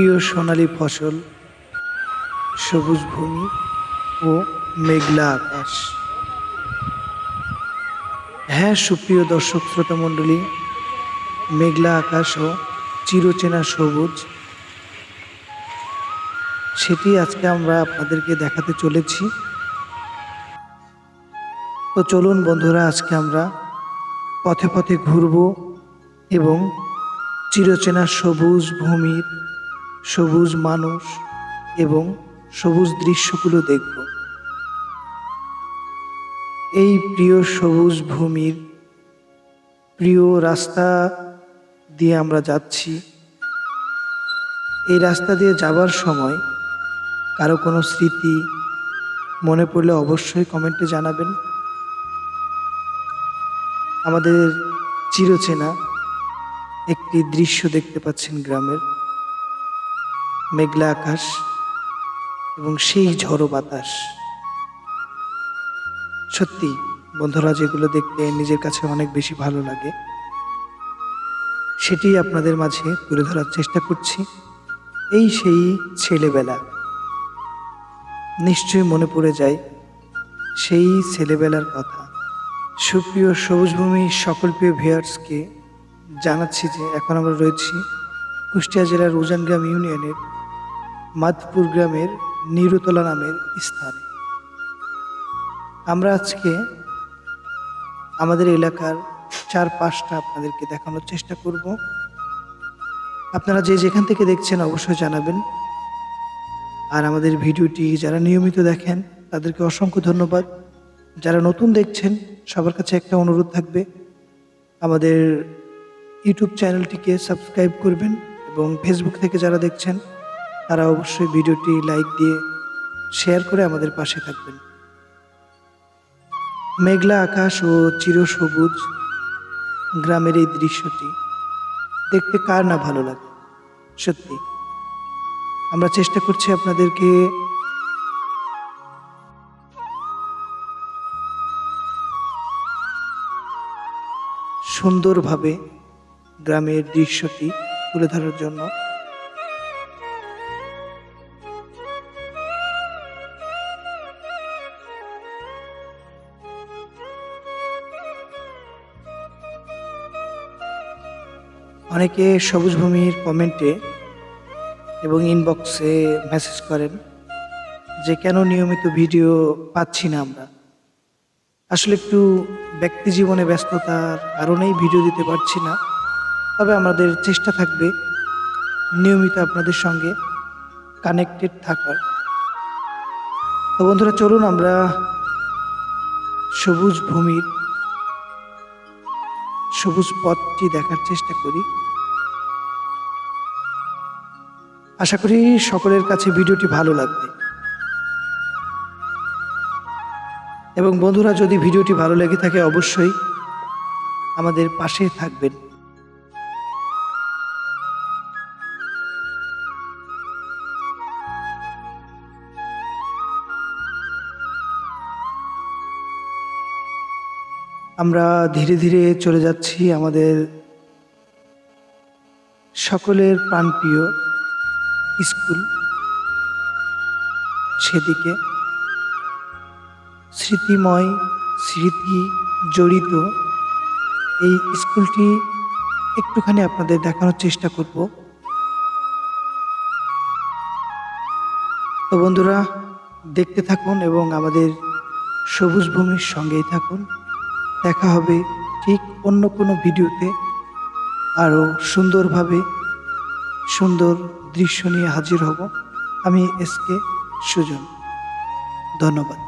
প্রিয় সোনালী ফসল, সবুজ ভূমি ও মেঘলা আকাশ। হ্যাঁ সুপ্রিয় দর্শক, শ্রোতা মণ্ডলী, মেঘলা আকাশ ও চিরচেনা সবুজ, সেটি আজকে আমরা আপনাদেরকে দেখাতে চলেছি। তো চলুন বন্ধুরা, আজকে আমরা পথে পথে ঘুরব এবং চিরচেনা সবুজ ভূমির সবুজ মানুষ এবং সবুজ দৃশ্যগুলো দেখব। এই প্রিয় সবুজ ভূমির প্রিয় রাস্তা দিয়ে আমরা যাচ্ছি। এই রাস্তা দিয়ে যাবার সময় কারও কোনো স্মৃতি মনে পড়লে অবশ্যই কমেন্টে জানাবেন। আমাদের চিরচেনা একটি দৃশ্য দেখতে পাচ্ছেন গ্রামের। মেঘলা আকাশ এবং সেই ঝড়ো বাতাস। সত্যি, বন্ধুরা, যেগুলো দেখতে নিজের কাছে অনেক বেশি ভালো লাগে, সেটি আপনাদের মাঝে তুলে ধরার চেষ্টা করছি। এই সেই ছেলেবেলা। নিশ্চয়ই মনে পড়ে যায় সেই ছেলেবেলার কথা। সুপ্রিয় সবুজভূমি সকল প্রিয় ভিয়ার্সকে জানাচ্ছি যে এখন আমরা রয়েছি কুষ্টিয়া জেলার উজানগ্রাম ইউনিয়নের মাধপুর গ্রামের নিরুতলা নামের স্থানে। আমরা আজকে আমাদের এলাকার চার পাঁচটা আপনাদেরকে দেখানোর চেষ্টা করব। আপনারা যে যেখান থেকে দেখছেন অবশ্যই জানাবেন। আর আমাদের ভিডিওটি যারা নিয়মিত দেখেন, তাদেরকে অসংখ্য ধন্যবাদ। যারা নতুন দেখছেন, সবার কাছে একটা অনুরোধ থাকবে। আমাদের ইউটিউব চ্যানেলটিকে সাবস্ক্রাইব করবেন এবং ফেসবুক থেকে যারা দেখছেন তারা অবশ্যই ভিডিওটি লাইক দিয়ে শেয়ার করে আমাদের পাশে থাকবেন। মেঘলা আকাশ ও চিরসবুজ গ্রামের এই দৃশ্যটি দেখতে কার না ভালো লাগে? সত্যি। আমরা চেষ্টা করছি আপনাদেরকে সুন্দরভাবে গ্রামের দৃশ্যটি তুলে ধরার জন্য। অনেকে সবুজ ভূমির কমেন্টে এবং ইনবক্সে মেসেজ করেন যে, কেন নিয়মিত ভিডিও পাচ্ছি না আমরা? আসলে একটু ব্যক্তি জীবনে ব্যস্ততার কারণেই ভিডিও দিতে পারছি না। তবে আমাদের চেষ্টা থাকবে নিয়মিত আপনাদের সঙ্গে কানেক্টেড থাকার। তো বন্ধুরা, চলুন আমরা সবুজ ভূমির সবুজ পথটি দেখার চেষ্টা করি। আশা করি সকলের কাছে ভিডিওটি ভালো লাগবে। এবং বন্ধুরা, যদি ভিডিওটি ভালো লেগে থাকে, অবশ্যই আমাদের পাশে থাকবেন। আমরা ধীরে ধীরে চলে যাচ্ছি আমাদের সকলের প্রাণপ্রিয় স্কুল সেদিকে। স্মৃতিময় স্মৃতি জড়িত এই স্কুলটি একটুখানি আপনাদের দেখানোর চেষ্টা করব। তো বন্ধুরা, দেখতে থাকুন এবং আমাদের সবুজ ভূমির সঙ্গেই থাকুন। দেখা হবে ঠিক অন্য কোনো ভিডিওতে। আরও সুন্দরভাবে সুন্দর দৃশ্য নিয়ে হাজির হব। আমি এস কে সুজন। ধন্যবাদ।